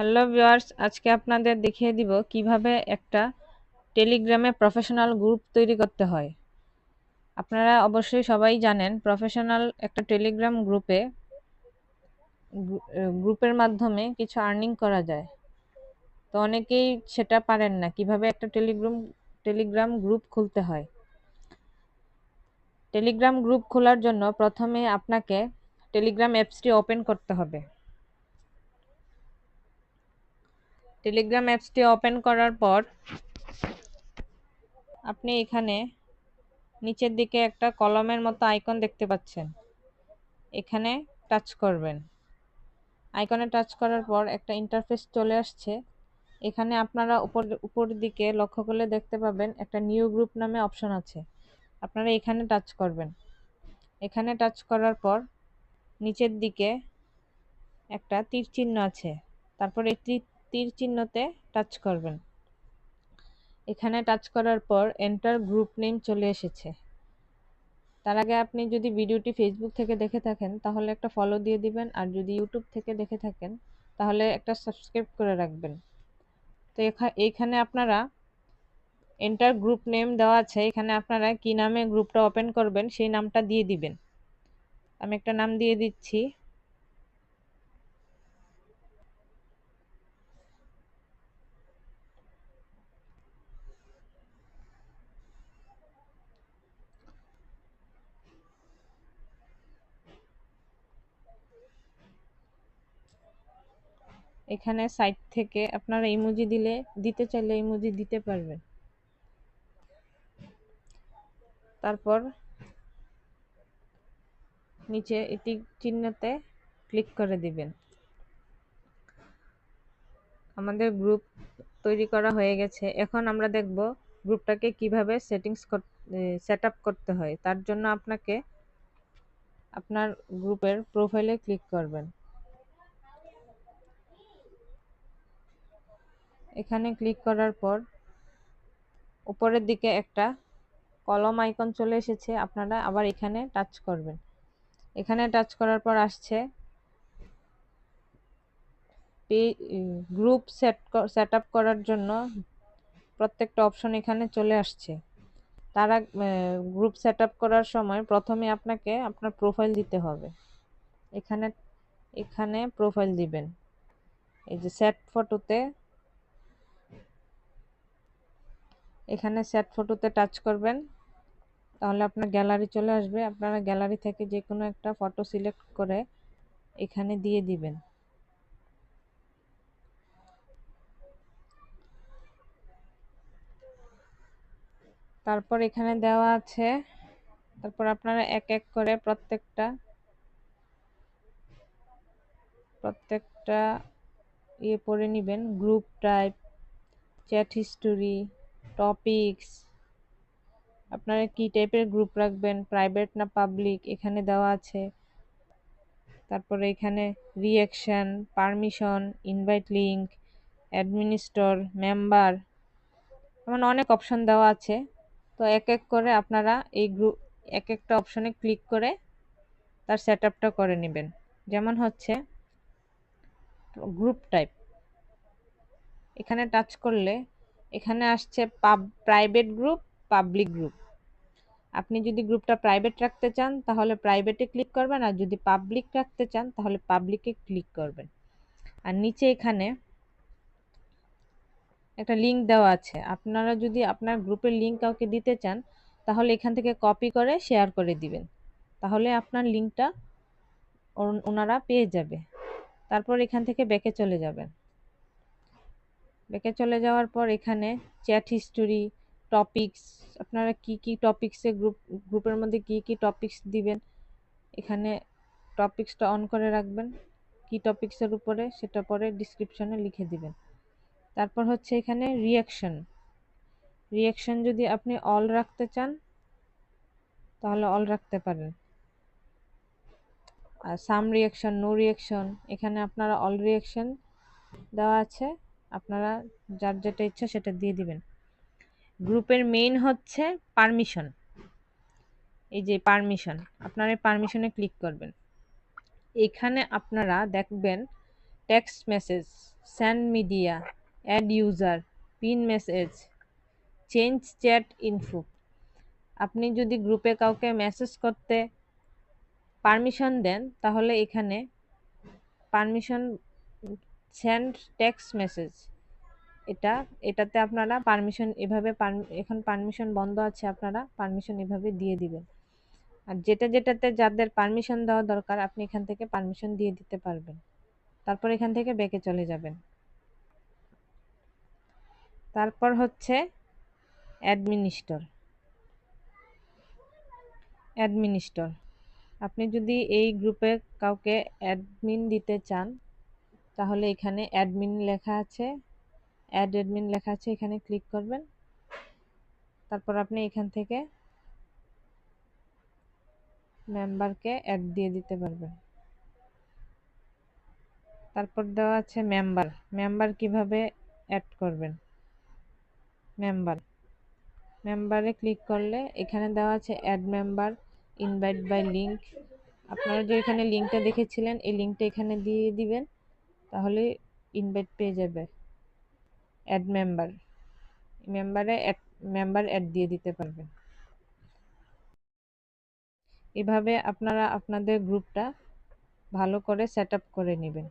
Hello viewers, আজকে আপনাদের দেখিয়ে দিব কীভাবে একটা টেলিগ্রামে প্রফেশনাল গ্রুপ তৈরি করতে হয়। আপনারা অবশ্যই সবাই জানেন, প্রফেশনাল একটা টেলিগ্রাম গ্রুপে গ্রুপের মাধ্যমে কিছু আর্নিং করা যায়। তো অনেকেই সেটা পারেন না, কীভাবে একটা টেলিগ্রাম টেলিগ্রাম গ্রুপ খুলতে হয়। টেলিগ্রাম গ্রুপ খোলার জন্য প্রথমে আপনাকে টেলিগ্রাম অ্যাপসটি ওপেন করতে হবে। টেলিগ্রাম অ্যাপসটি ওপেন করার পর আপনি এখানে নিচের দিকে একটা কলমের মতো আইকন দেখতে পাচ্ছেন। এখানে টাচ করবেন। আইকনে টাচ করার পর একটা ইন্টারফেস চলে আসছে। এখানে আপনারা উপর উপর দিকে লক্ষ্য করলে দেখতে পাবেন একটা নিউ গ্রুপ নামে অপশন আছে। আপনারা এখানে টাচ করবেন। এখানে টাচ করার পর নিচের দিকে একটা তীর চিহ্ন আছে। তারপর এই তীর চিহ্নতে টাচ করবেন। এখানে টাচ করার পর এন্টার গ্রুপ নেম চলে এসেছে। তার আগে আপনি যদি ভিডিওটি ফেসবুক থেকে দেখে থাকেন, তাহলে একটা ফলো দিয়ে দিবেন, আর যদি ইউটিউব থেকে দেখে থাকেন, তাহলে একটা সাবস্ক্রাইব করে রাখবেন। তো এইখানে আপনারা এন্টার গ্রুপ নেম দেওয়া আছে, এখানে আপনারা কি নামে গ্রুপটা ওপেন করবেন, সেই নামটা দিয়ে দিবেন। আমি একটা নাম দিয়ে দিচ্ছি। এখানে সাইট থেকে আপনারা ইমোজি দিলে, দিতে চাইলে ইমোজি দিতে পারবেন। তারপর নিচে এটি চিহ্নতে ক্লিক করে দিবেন। আমাদের গ্রুপ তৈরি করা হয়ে গেছে। এখন আমরা দেখব গ্রুপটাকে কীভাবে সেটিংস সেট করতে হয়। তার জন্য আপনাকে আপনার গ্রুপের প্রোফাইলে ক্লিক করবেন। এখানে ক্লিক করার পর উপরের দিকে একটা কলম আইকন চলে এসেছে, আপনারা আবার এখানে টাচ করবেন। এখানে টাচ করার পর আসছে গ্রুপ সেট সেট আপ করার জন্য প্রত্যেকটা অপশন এখানে চলে আসছে। তারা গ্রুপ সেট আপ করার সময় প্রথমে আপনাকে আপনার প্রোফাইল দিতে হবে। এখানে এখানে প্রোফাইল দিবেন। এই যে সেট ফটোতে এখানে সেট ফটোতে টাচ করবেন। তাহলে আপনার গ্যালারি চলে আসবে। আপনারা গ্যালারি থেকে যে কোনো একটা ফটো সিলেক্ট করে এখানে দিয়ে দিবেন। তারপর এখানে দেওয়া আছে। তারপর আপনারা এক এক করে প্রত্যেকটা প্রত্যেকটা ইয়ে পড়ে নেবেন। Group type chat history topics আপনারা কি টাইপের গ্রুপ রাখবেন? প্রাইভেট না পাবলিক এখানে দেওয়া আছে। তারপরে এখানে reaction permission invite link administrator member এমন অনেক অপশন দেওয়া আছে। তো এক এক করে আপনারা এই গ্রুপ এক একটা অপশনে ক্লিক করে তার সেট আপটা করে নেবেন। যেমন হচ্ছে গ্রুপ টাইপ এখানে টাচ করলে এখানে আসছে পাব প্রাইভেট গ্রুপ পাবলিক গ্রুপ আপনি যদি গ্রুপটা প্রাইভেট রাখতে চান, তাহলে প্রাইভেটে ক্লিক করবেন, আর যদি পাবলিক রাখতে চান, তাহলে পাবলিকে ক্লিক করবেন। আর নিচে এখানে একটা লিঙ্ক দেওয়া আছে। আপনারা যদি আপনার গ্রুপের লিঙ্ক কাউকে দিতে চান, তাহলে এখান থেকে কপি করে শেয়ার করে দিবেন। তাহলে আপনার লিঙ্কটা ওনারা পেয়ে যাবে। তারপর এখান থেকে ব্যাকে চলে যাবেন। ব্যাকে চলে যাওয়ার পর এখানে চ্যাট হিস্টোরি টপিকস আপনারা কি কি টপিক্সে গ্রুপ গ্রুপের মধ্যে কি কি টপিকস দিবেন? এখানে টপিক্সটা অন করে রাখবেন। কি টপিক্সের উপরে সেটা পরে ডিসক্রিপশনে লিখে দিবেন। তারপর হচ্ছে এখানে রিয়াকশন রিয়াকশন যদি আপনি অল রাখতে চান, তাহলে অল রাখতে পারেন। আর সাম রিয়াকশন নো রিয়াকশন এখানে আপনারা অল রিয়াকশন দেওয়া আছে। আপনারা যার যেটা ইচ্ছা সেটা দিয়ে দিবেন। গ্রুপের মেইন হচ্ছে পারমিশন এই যে পারমিশন আপনারা পারমিশনে ক্লিক করবেন। এখানে আপনারা দেখবেন text message send media add user pin message change chat info আপনি যদি গ্রুপে কাউকে মেসেজ করতে পারমিশন দেন, তাহলে এখানে পারমিশন সেন্ড টেক্সট মেসেজ এটা, এটাতে আপনারা পারমিশন এভাবে এখন পারমিশন বন্ধ আছে আপনারা পারমিশন এভাবে দিয়ে দিবেন। আর যেটা যেটাতে যাদের পারমিশন দেওয়া দরকার, আপনি এখান থেকে পারমিশন দিয়ে দিতে পারবেন। তারপর এখান থেকে ব্যাকে চলে যাবেন। তারপর হচ্ছে অ্যাডমিনিস্টর অ্যাডমিনিস্টর আপনি যদি এই গ্রুপে কাউকে অ্যাডমিন দিতে চান তাহলে এখানে অ্যাডমিন লেখা আছে। অ্যাড অ্যাডমিন লেখা আছে, এখানে ক্লিক করবেন। তারপর আপনি এখান থেকে মেম্বারকে অ্যাড দিয়ে দিতে পারবেন। তারপর দেওয়া আছে মেম্বার মেম্বার কীভাবে অ্যাড করবেন? মেম্বার মেম্বারে ক্লিক করলে এখানে দেওয়া আছে add member invite by link আপনারা যে এখানে লিঙ্কটা দেখেছিলেন, এই লিঙ্কটা এখানে দিয়ে দিবেন। তাহলে ইনভাইট পেয়ে যাবে। অ্যাড মেম্বার মেম্বারে অ্যাড মেম্বার অ্যাড দিয়ে দিতে পারবেন। এভাবে আপনারা আপনাদের গ্রুপটা ভালো করে সেট করে নেবেন।